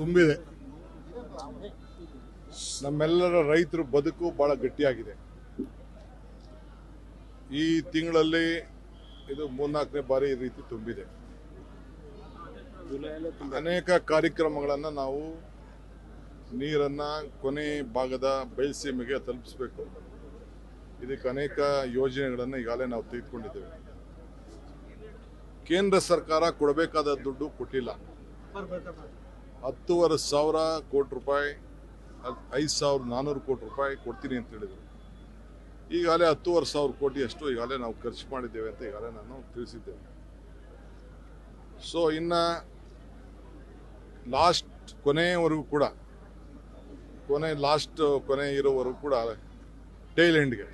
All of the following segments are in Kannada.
ತುಂಬಿದೆ. ನಮ್ಮೆಲ್ಲರ ರೈತರ ಬದುಕು ಬಹಳ ಗಟ್ಟಿಯಾಗಿದೆ. ಈ ತಿಂಗಳಲ್ಲಿ ಇದು ಮೂರ್ನಾಲ್ಕನೇ ಬಾರಿ ಈ ರೀತಿ ತುಂಬಿದೆ. ಅನೇಕ ಕಾರ್ಯಕ್ರಮಗಳನ್ನು ನಾವು ನೀರನ್ನ ಕೊನೆ ಭಾಗದ ಬಯಲ್ಸೀಮೆಗೆ ತಲುಪಿಸಬೇಕು. ಇದಕ್ಕೆ ಅನೇಕ ಯೋಜನೆಗಳನ್ನು ಈಗಾಗಲೇ ನಾವು ತೆಗೆದುಕೊಂಡಿದ್ದೇವೆ. ಕೇಂದ್ರ ಸರ್ಕಾರ ಕೊಡಬೇಕಾದ ದುಡ್ಡು ಕೊಟ್ಟಿಲ್ಲ. ಹತ್ತುವರೆ ಸಾವಿರ ಕೋಟಿ ರೂಪಾಯಿ ಐದು ಸಾವಿರದ ನಾನ್ನೂರು ಕೋಟಿ ರೂಪಾಯಿ ಕೊಡ್ತೀನಿ ಅಂತ ಹೇಳಿದರು. ಈಗಾಗಲೇ ಹತ್ತುವರೆ ಸಾವಿರ ಕೋಟಿಯಷ್ಟು ಈಗಾಗಲೇ ನಾವು ಖರ್ಚು ಮಾಡಿದ್ದೇವೆ ಅಂತ ಈಗಾಗಲೇ ನಾನು ತಿಳಿಸಿದ್ದೇನೆ. ಸೊ ಇನ್ನು ಲಾಸ್ಟ್ ಕೊನೆಯವರೆಗೂ ಕೂಡ, ಕೊನೆ ಲಾಸ್ಟ್ ಕೊನೆ ಇರೋವರೆಗೂ ಕೂಡ ಟೈಲ್ ಎಂಡ್ಗೆ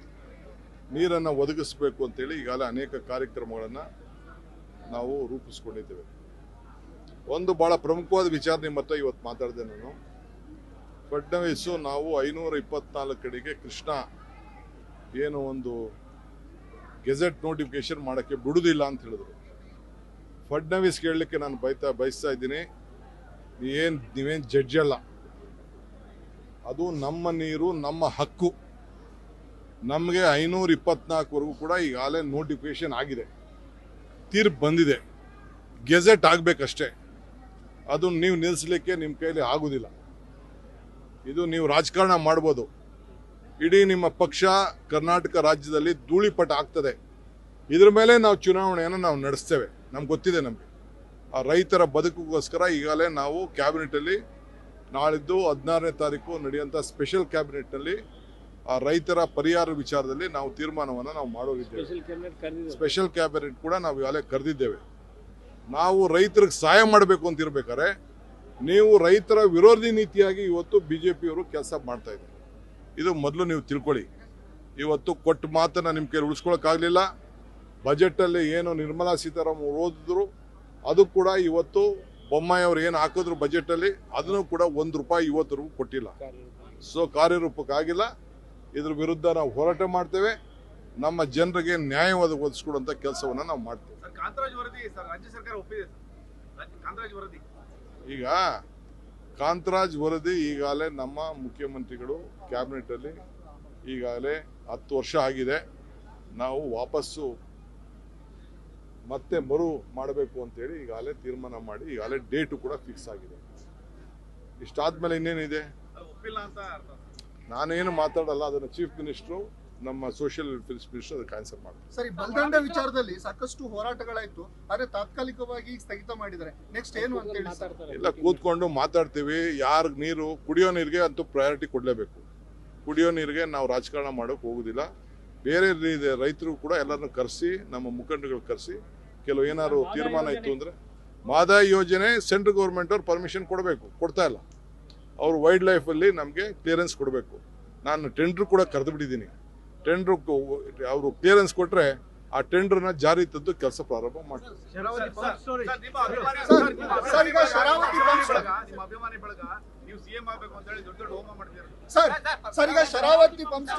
ನೀರನ್ನು ಒದಗಿಸಬೇಕು ಅಂತೇಳಿ ಈಗಾಗಲೇ ಅನೇಕ ಕಾರ್ಯಕ್ರಮಗಳನ್ನು ನಾವು ರೂಪಿಸ್ಕೊಂಡಿದ್ದೇವೆ. ಒಂದು ಬಹಳ ಪ್ರಮುಖವಾದ ವಿಚಾರ ನಿಮ್ಮ ಹತ್ರ ಇವತ್ತು ಮಾತಾಡಿದೆ ನಾನು. ಫಡ್ನವೀಸು ನಾವು ಐನೂರ ಇಪ್ಪತ್ನಾಲ್ಕು ಕಡೆಗೆ ಕೃಷ್ಣ ಏನು ಒಂದು ಗೆಜೆಟ್ ನೋಟಿಫಿಕೇಶನ್ ಮಾಡೋಕ್ಕೆ ಬಿಡುವುದಿಲ್ಲ ಅಂತ ಹೇಳಿದ್ರು. ಫಡ್ನವೀಸ್ ಕೇಳಲಿಕ್ಕೆ ನಾನು ಬೈತಾ ಬಯಸ್ತಾ ಇದ್ದೀನಿ. ಏನು ನೀವೇನು ಜಡ್ಜ್ ಅಲ್ಲ. ಅದು ನಮ್ಮ ನೀರು, ನಮ್ಮ ಹಕ್ಕು. ನಮಗೆ ಐನೂರ ಇಪ್ಪತ್ನಾಲ್ಕುವರೆಗೂ ಕೂಡ ಈಗಾಗಲೇ ನೋಟಿಫಿಕೇಶನ್ ಆಗಿದೆ. ತೀರ್ಪು ಬಂದಿದೆ. ಗೆಜೆಟ್ ಆಗಬೇಕಷ್ಟೇ. ಅದು ನೀವು ನಿಲ್ಲಿಸಲಿಕ್ಕೆ ನಿಮ್ಮ ಕೈಲಿ ಆಗೋದಿಲ್ಲ. ಇದು ನೀವು ರಾಜಕಾರಣ ಮಾಡ್ಬೋದು. ಇಡೀ ನಿಮ್ಮ ಪಕ್ಷ ಕರ್ನಾಟಕ ರಾಜ್ಯದಲ್ಲಿ ಧೂಳಿಪಟ ಆಗ್ತದೆ. ಇದ್ರ ಮೇಲೆ ನಾವು ಚುನಾವಣೆಯನ್ನು ನಾವು ನಡೆಸ್ತೇವೆ. ನಮ್ಗೆ ಗೊತ್ತಿದೆ ನಮಗೆ. ಆ ರೈತರ ಬದುಕಿಗೋಸ್ಕರ ಈಗಾಗಲೇ ನಾವು ಕ್ಯಾಬಿನೆಟಲ್ಲಿ ನಾಳಿದ್ದು ಹದಿನಾರನೇ ತಾರೀಕು ನಡೆಯುವಂಥ ಸ್ಪೆಷಲ್ ಕ್ಯಾಬಿನೆಟ್ನಲ್ಲಿ ಆ ರೈತರ ಪರಿಹಾರ ವಿಚಾರದಲ್ಲಿ ನಾವು ತೀರ್ಮಾನವನ್ನು ನಾವು ಮಾಡೋರಿದ್ದೇವೆ. ಸ್ಪೆಷಲ್ ಕ್ಯಾಬಿನೆಟ್ ಕರೆದಿದ್ದಾರೆ ಸ್ಪೆಷಲ್ ಕ್ಯಾಬಿನೆಟ್ ಕೂಡ ನಾವು ಈಗಾಗಲೇ ಕರೆದಿದ್ದೇವೆ. ನಾವು ರೈತರಿಗೆ ಸಹಾಯ ಮಾಡಬೇಕು ಅಂತ ನೀವು ರೈತರ ವಿರೋಧಿ ನೀತಿಯಾಗಿ ಇವತ್ತು ಬಿ ಜೆ ಪಿಯವರು ಕೆಲಸ ಮಾಡ್ತಾ ಇದ್ದಾರೆ. ಇದು ಮೊದಲು ನೀವು ತಿಳ್ಕೊಳ್ಳಿ. ಇವತ್ತು ಕೊಟ್ಟ ಮಾತನ್ನು ನಿಮ್ಮ ಕೈಲಿ ಉಳಿಸ್ಕೊಳಕ್ಕಾಗಲಿಲ್ಲ. ಬಜೆಟಲ್ಲಿ ಏನು ನಿರ್ಮಲಾ ಸೀತಾರಾಮನ್ ಓದಿದ್ರು, ಅದು ಕೂಡ ಇವತ್ತು ಬೊಮ್ಮಾಯಿ ಅವರು ಏನು ಹಾಕಿದ್ರು ಬಜೆಟಲ್ಲಿ, ಅದನ್ನು ಕೂಡ ಒಂದು ರೂಪಾಯಿ ಇವತ್ತರೆಗೂ ಕೊಟ್ಟಿಲ್ಲ. ಸೊ ಕಾರ್ಯರೂಪಕ್ಕಾಗಿಲ್ಲ. ಇದ್ರ ವಿರುದ್ಧ ನಾವು ಹೋರಾಟ ಮಾಡ್ತೇವೆ. ನಮ್ಮ ಜನರಿಗೆ ನ್ಯಾಯವಾದ ಒದಗಿಸ್ಕೊಡುವಂಥ ಕೆಲಸವನ್ನು ನಾವು ಮಾಡ್ತೇವೆ. ಈಗ ಕಾಂತರಾಜ್ ವರದಿ ಈಗಾಗಲೇ ನಮ್ಮ ಮುಖ್ಯಮಂತ್ರಿಗಳು ಕ್ಯಾಬಿನೆಟಲ್ಲಿ ಈಗಾಗಲೇ ಹತ್ತು ವರ್ಷ ಆಗಿದೆ. ನಾವು ವಾಪಸ್ಸು ಮತ್ತೆ ಮರು ಮಾಡಬೇಕು ಅಂತೇಳಿ ಈಗಾಗಲೇ ತೀರ್ಮಾನ ಮಾಡಿ ಈಗಾಗಲೇ ಡೇಟು ಕೂಡ ಫಿಕ್ಸ್ ಆಗಿದೆ. ಇಷ್ಟಾದ್ಮೇಲೆ ಇನ್ನೇನಿದೆ? ನಾನೇನು ಮಾತಾಡಲ್ಲ ಅದನ್ನು ಚೀಫ್ ಮಿನಿಸ್ಟ್ರು ನಮ್ಮ ಸೋಷಿಯಲ್ ವೆಲ್ಫೇರ್ ಮಿನಿಸ್ಟರ್ ಅದಕ್ಕೆ ಆನ್ಸರ್ ಮಾಡ್ತಾರೆ ಸರಿ ಬಲ್ದಂಡ ವಿಚಾರದಲ್ಲಿ ಸಾಕಷ್ಟು ಹೋರಾಟಗಳಾಯ್ತು ಆದ್ರೆ ತಾತ್ಕಾಲಿಕವಾಗಿ ಸ್ಥಗಿತ ಮಾಡಿದ್ದಾರೆ. ನೆಕ್ಸ್ಟ್ ಏನು ಅಂತ ಹೇಳಿ ಸರ್? ಎಲ್ಲ ಕೂತ್ಕೊಂಡು ಮಾತಾಡ್ತೀವಿ ಯಾರು ನೀರು ಕುಡಿಯೋ ನೀರಿಗೆ ಅಂತೂ ಪ್ರಯಾರಿಟಿ ಕೊಡಲೇಬೇಕು. ಕುಡಿಯೋ ನೀರಿಗೆ ನಾವು ರಾಜಕಾರಣ ಮಾಡೋಕೆ ಹೋಗುದಿಲ್ಲ. ಬೇರೆ ರೈತರು ಕೂಡ ಎಲ್ಲರನ್ನು ಕರೆಸಿ ನಮ್ಮ ಮುಖಂಡಗಳು ಕರೆಸಿ ಕೆಲವು ಏನಾದ್ರು ತೀರ್ಮಾನ ಇತ್ತು ಅಂದ್ರೆ ಮಾದಾಯಿ ಯೋಜನೆ ಸೆಂಟ್ರಲ್ ಗೌರ್ಮೆಂಟ್ ಅವ್ರು ಪರ್ಮಿಷನ್ ಕೊಡಬೇಕು ಕೊಡ್ತಾ ಇಲ್ಲ. ಅವರು ವೈಲ್ಡ್ ಲೈಫಲ್ಲಿ ನಮಗೆ ಕ್ಲಿಯರೆನ್ಸ್ ಕೊಡಬೇಕು. ನಾನು ಟೆಂಡ್ರ್ ಕೂಡ ಕರೆದು ಬಿಟ್ಟಿದ್ದೀನಿ. ಟೆಂಡ್ರ್ ಅವರು ಕ್ಲಿಯರೆನ್ಸ್ ಕೊಟ್ಟರೆ ಆ ಟೆಂಡ್ರನ್ನ ಜಾರಿ ತಂದು ಕೆಲಸ ಪ್ರಾರಂಭ ಮಾಡ್ತಾರೆ. ಶರಾವತಿ ಪಂಪ್